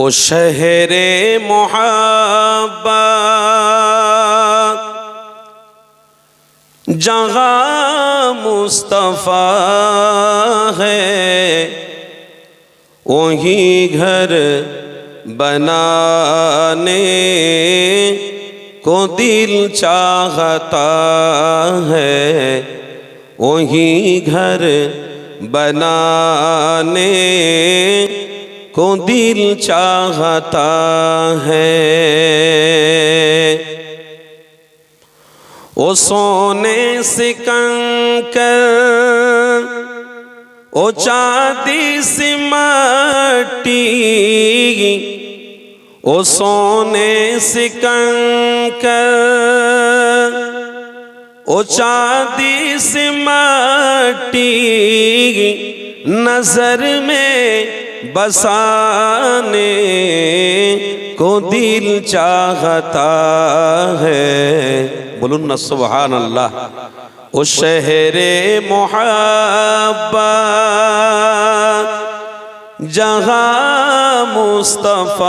او شہر محبت جہاں مصطفیٰ ہے، وہی گھر بنانے کو دل چاہتا ہے۔ وہی گھر بنانے کو دل چاہتا ہے۔ او سونے سکن کنکر، او چاہتی سے مٹی۔ او سونے سے کنکر، او چاہتی سے مٹی۔ نظر میں بسانے کو دل چاہتا ہے۔ بلن سبحان اللہ اس شہر محبہ جہاں مصطفیٰ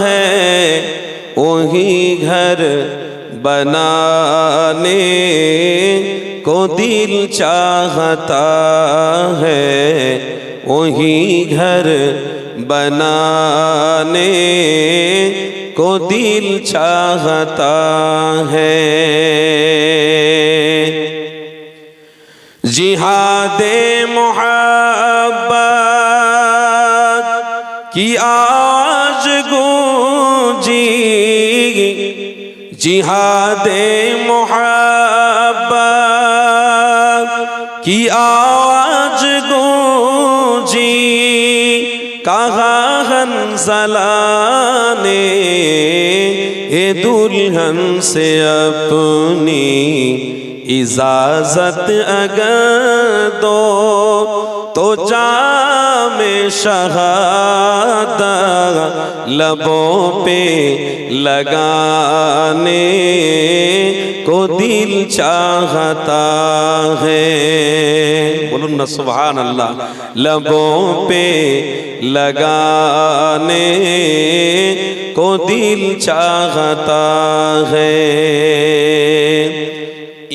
ہے، وہی گھر بنانے کو دل چاہتا ہے۔ وہی گھر بنانے کو دل چاہتا ہے۔ جہاد محبت کی آج گونجی۔ جہاد محبت کی آج کہا ہنسلا اے دلہن سے اپنی اجازت اگر دو، تو جام شہادہ لبوں پہ لگانے کو دل چاہتا ہے۔ بولو سبحان اللہ، لبوں پہ लगाने को दिल चाहता है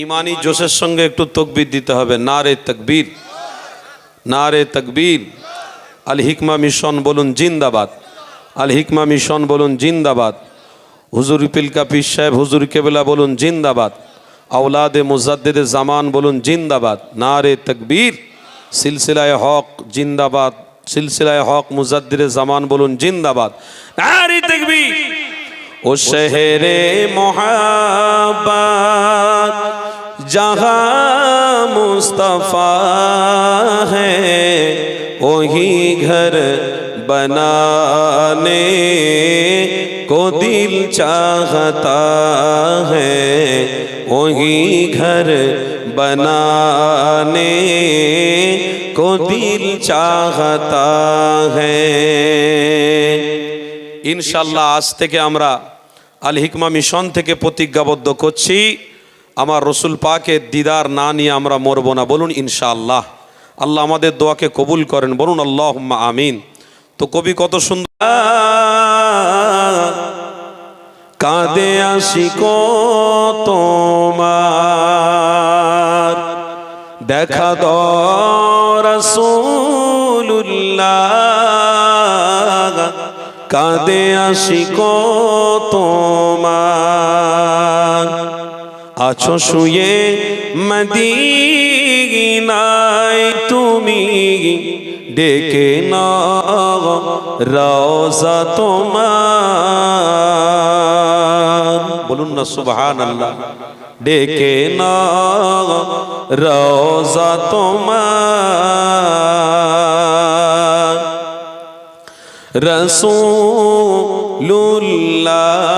ইমানি জোশের সঙ্গে একটু তকবির দিতে হবে নারে তকবীর নারে তকবীর আল হিকমা মিশন বলুন জিন্দাবাদ আল হিকমা মিশন বলুন জিন্দাবাদ হুজুর পিলকা পিস সাহেব হুজুর কেবলা বলুন জিন্দাবাদ আওলাদে মুজাদ্দেদে জামান বলুন জিন্দাবাদ নারে তকবীর সিলসিলায় হক জিন্দাবাদ সিলসিলায় হক মুজাদ্দিরে জামান বলুন, জিন্দাবাদ। নারী দেখবি ও শহরে মহাবাদ যাহা মুস্তফা হ্যাঁ ওহি ঘর बनाने को दिल चाहता है, वही घर बनाने को दिल चाहता है। ইনশাল্লাহ আজ থেকে আমরা আল মিশন থেকে প্রতিজ্ঞাবদ্ধ করছি। আমার রসুল পাকের দিদার না নিয়ে আমরা মরব না, বলুন ইনশাআল্লাহ। আল্লাহ আমাদের দোয়াকে কবুল করেন, বলুন আল্লাহ আমিন। তো কবি কত সুন্দর। কাঁদে আসি তোমার। দেখা দরসুল্লাহ কাঁদে আসি তোমার। আছো শুয়ে মদিনায় তুমি ডেকে না রওজা তোমার। বলুন না সুবহান আল্লাহ ডেকে না রওজা তোমার। রসুল্লাহ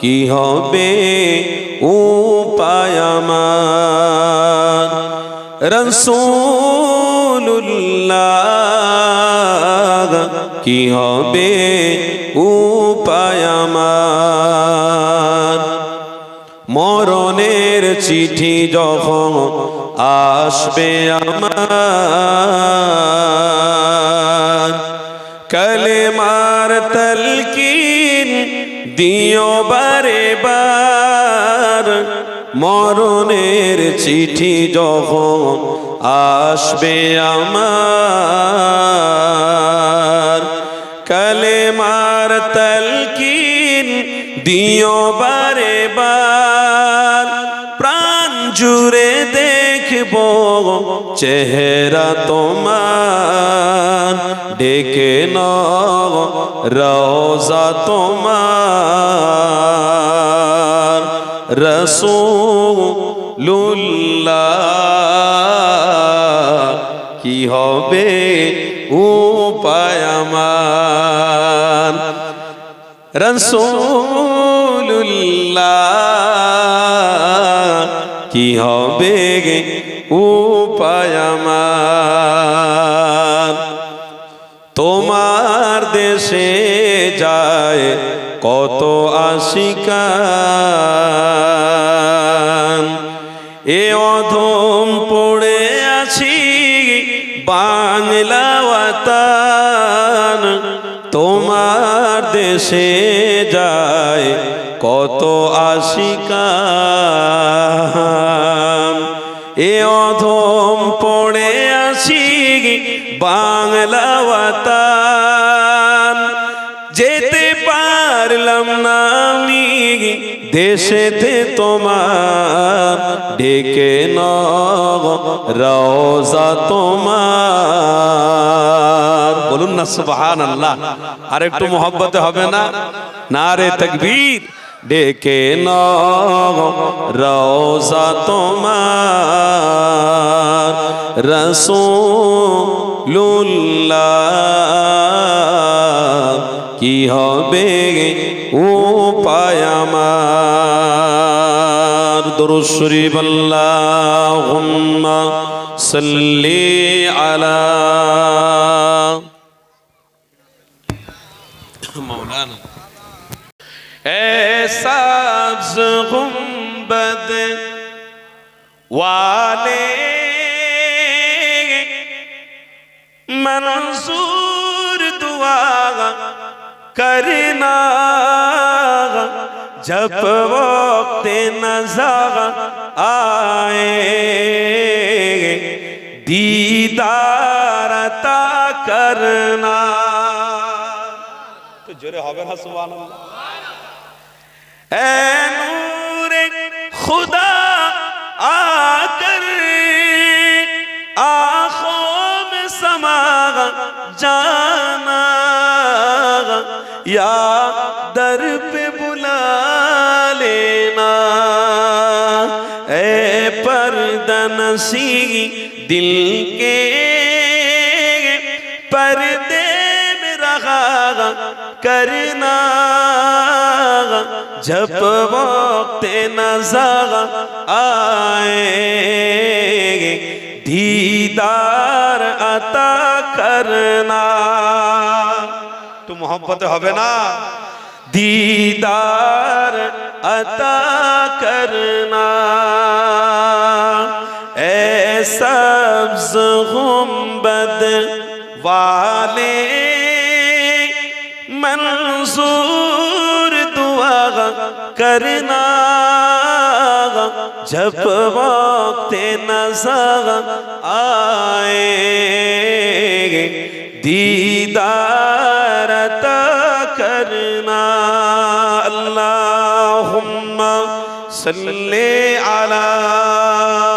কি হবে উপায় আমার? রসুল্লাহ কি হবে উপায় মরণের চিঠি যখন আসবে আমার কলেমার তলকিন দিও বারে বার। মরণের চিঠি যখন আসবে আমার, কলেমার তলকিন দিও বারে বার প্রাণ জুড়ে দেখব চেহারা তোমার, ডেকে ন রোজা তোমার। রসুল্লাহ কি হবে উপায় আমার? রসুল্লাহ কি হবে উপায় আমার? তোমার দেশে যায় কত আশিকান অধম পড়ে আছি বাংলা ওয়াতান তোমার দেশে যায় কত আশিকান এ অধম পড়ে আছি বাংলা দেশেতে তোমার ডেকে ন রওজা তোমার। বলুন না সুবহান আল্লাহ আর একটু মোহব্বতে হবে না? না রে তকবীর। ডেকে ন রওজা তোমার। রসুল্লাহ কি হবে উপায় আমার? درود اللهم صلي على مولانا. اے سبز گنبد والے منظور دعا کرنا. جب وقت نظر آئے، دیدار عطا کرنا۔ تو جرے ہوئے ہاں سبحان اللہ۔ اے نور خدا، آ کر آنکھوں میں سما جانا۔ یا در پہ نسی دل کے پردے میں رہا کرنا جب وقت نظر آئے گے دیدار عطا کرنا تو محبت ہوئے نا دیدار عطا کرنا سبز گنبد والے منصور دعا کرنا جب وقت نظر آئے دیدار عطا کرنا اللہم صلی علی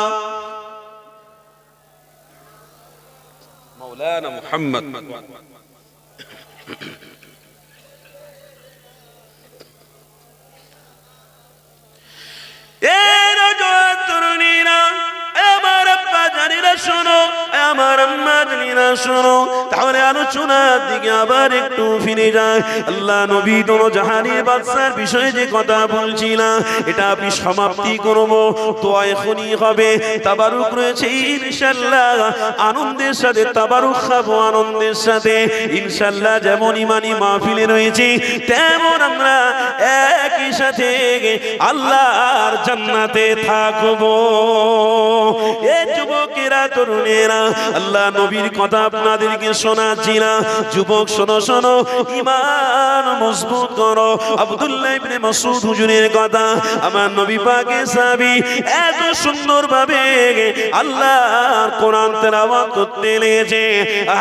محمد এর তরুণীরা আমার আব্বা জানিরা শোনো আমার আম্মা জানিরা শোনো তাহলে আলোচনার দিকে আবার একটু ফিরে যায়। আল্লাহ নবী দোনো জাহানের বাদশার বিষয়ে যে কথা বলছিলাম, এটা আমি সমাপ্তি করব। তো এখনই হবে। তাবারুক রয়েছে ইনশাল্লাহ আনন্দের সাথে তাবারুক খাব আনন্দের সাথে। ইনশাল্লাহ যেমন ইমানি মাহফিলে রয়েছে, তেমন আমরা একই সাথে আল্লাহর জান্নাতে থাকব। এ যুবকেরা, তরুণেরা, আল্লাহ নবীর কথা আপনাদেরকে শোনাচ্ছি না যুবক, শোনো শোনো ইমান মজবুত করো। আব্দুল্লাহ ইবনে মাসউদ হুজুরের কথা, আমার নবী পাকে সাহাবী এত সুন্দর ভাবে আল্লাহর কোরআন তেলাওয়াত করতে লেগেছে।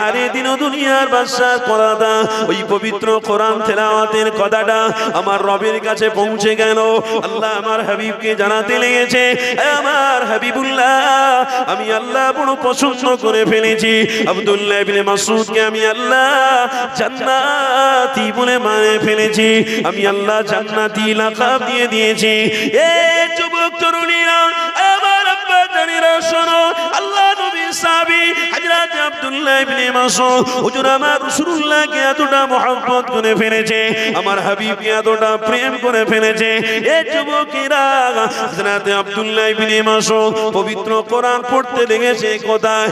আরে দিন দুনিয়ার বাদশার কথাটা ওই পবিত্র কোরআন তেলাওয়াতের কথাটা আমার রবের কাছে পৌঁছে গেল। আল্লাহ আমার হাবিবকে জানাতে লেগেছে আমার হাবিবুল্লাহ, আমি আল্লাহ বড় পছন্দ করে ফেলেছি। আব্দুল্লাহ ইবনে মাসউদকে আমি আল্লাহ জান্নাতি বলে মানে ফেলেছি। আমি আল্লাহ জান্নাতি লাকাব দিয়ে দিয়েছি। এ আব্দুল্লাহ ইবনে মাসউদ। হুজুর, আমার রাসূলুল্লাহকে এতটা করে ফেলেছে, আমার এতটা প্রেম করে ফেলেছে। এ যুবকেরা আব্দুল্লাহ ইবনে মাসউদ, পবিত্র কোরআন পড়তে লেগেছে কোথায়?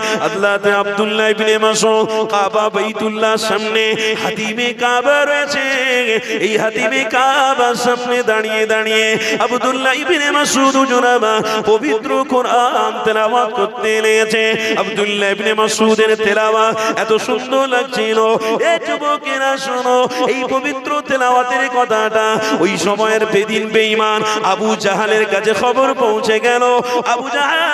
আব্দুল্লাহ ইবনে মাসউদ, কাবা বাইতুল্লাহ সামনে, হাতিমে কাবা রয়েছে। এই হাতিমে সামনে দাঁড়িয়ে দাঁড়িয়ে আব্দুল্লাহ ইবনে মাসউদ, হুজুর, আমার পবিত্র কোরআন তেলাওয়াত করতে লেগেছে। আব্দুল্লাহ ইবনে মাসউদের তেলাওয়া এত সুন্দর লাগছিল। এ যুবকেরা, শোনো, এই পবিত্র তেলাওয়াতের কথাটা ওই সময়ের বেদিন বেইমান আবু জাহালের কাছে খবর পৌঁছে গেল। আবু জাহাল